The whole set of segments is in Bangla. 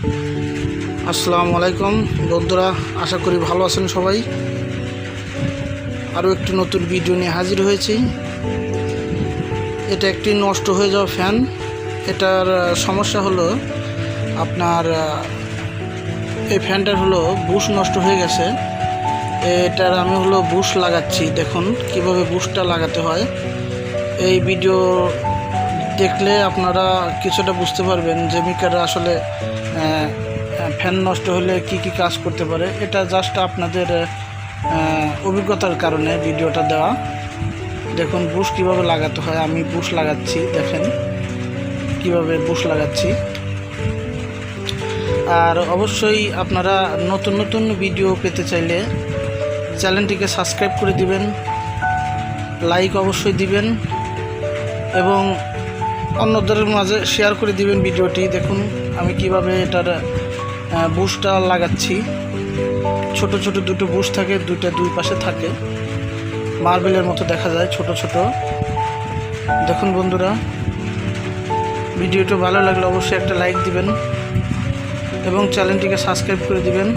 আসসালামু আলাইকুম, বন্ধুরা, আশা করি ভালো আছেন সবাই। আরও একটি নতুন ভিডিও নিয়ে হাজির হয়েছি। এটা একটি নষ্ট হয়ে যাওয়া ফ্যান। এটার সমস্যা হলো আপনার এই ফ্যানটার হলো বুশ নষ্ট হয়ে গেছে। এটার আমি হলো বুশ লাগাচ্ছি, দেখুন কীভাবে বুশটা লাগাতে হয়। এই ভিডিও দেখলে আপনারা কিছুটা বুঝতে পারবেন যে মিকার আসলে ফ্যান নষ্ট হলে কি কি কাজ করতে পারে। এটা জাস্ট আপনাদের অভিজ্ঞতার কারণে ভিডিওটা দেওয়া। দেখুন বুশ কীভাবে লাগাতে হয়, আমি বুশ লাগাচ্ছি, দেখেন কীভাবে বুশ লাগাচ্ছি। আর অবশ্যই আপনারা নতুন নতুন ভিডিও পেতে চাইলে চ্যানেলটিকে সাবস্ক্রাইব করে দিবেন লাইক অবশ্যই দিবেন, এবং অন্যদের মাঝে শেয়ার করে দিবেন ভিডিওটি। দেখুন আমি কীভাবে এটার বুশটা লাগাচ্ছি। ছোট ছোট দুটো বুশ থাকে, দুইটা দুই পাশে থাকে। মার্বেলের মতো দেখা যায় ছোট ছোট। দেখুন বন্ধুরা, ভিডিওটা ভালো লাগলে অবশ্যই একটা লাইক দিবেন এবং চ্যানেলটিকে সাবস্ক্রাইব করে দিবেন।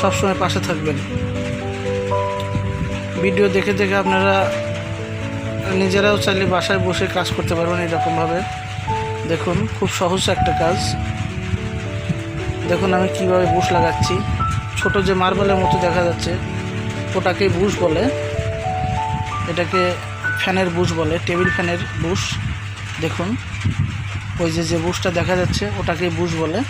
সবসময় পাশে থাকবেন। ভিডিও দেখে দেখে আপনারা নিজেরাও চাইলে বাসায় বসে কাজ করতে পারবেন এরকমভাবে। দেখুন, খুব সহজ একটা কাজ। দেখুন আমি কীভাবে বুশ লাগাচ্ছি। ছোট যে মার্বেলের মতো দেখা যাচ্ছে ওটাকে বুশ বলে। এটাকে ফ্যানের বুশ বলে, টেবিল ফ্যানের বুশ। দেখুন, ওই যে যে বুশটা দেখা যাচ্ছে ওটাকে বুশ বলে।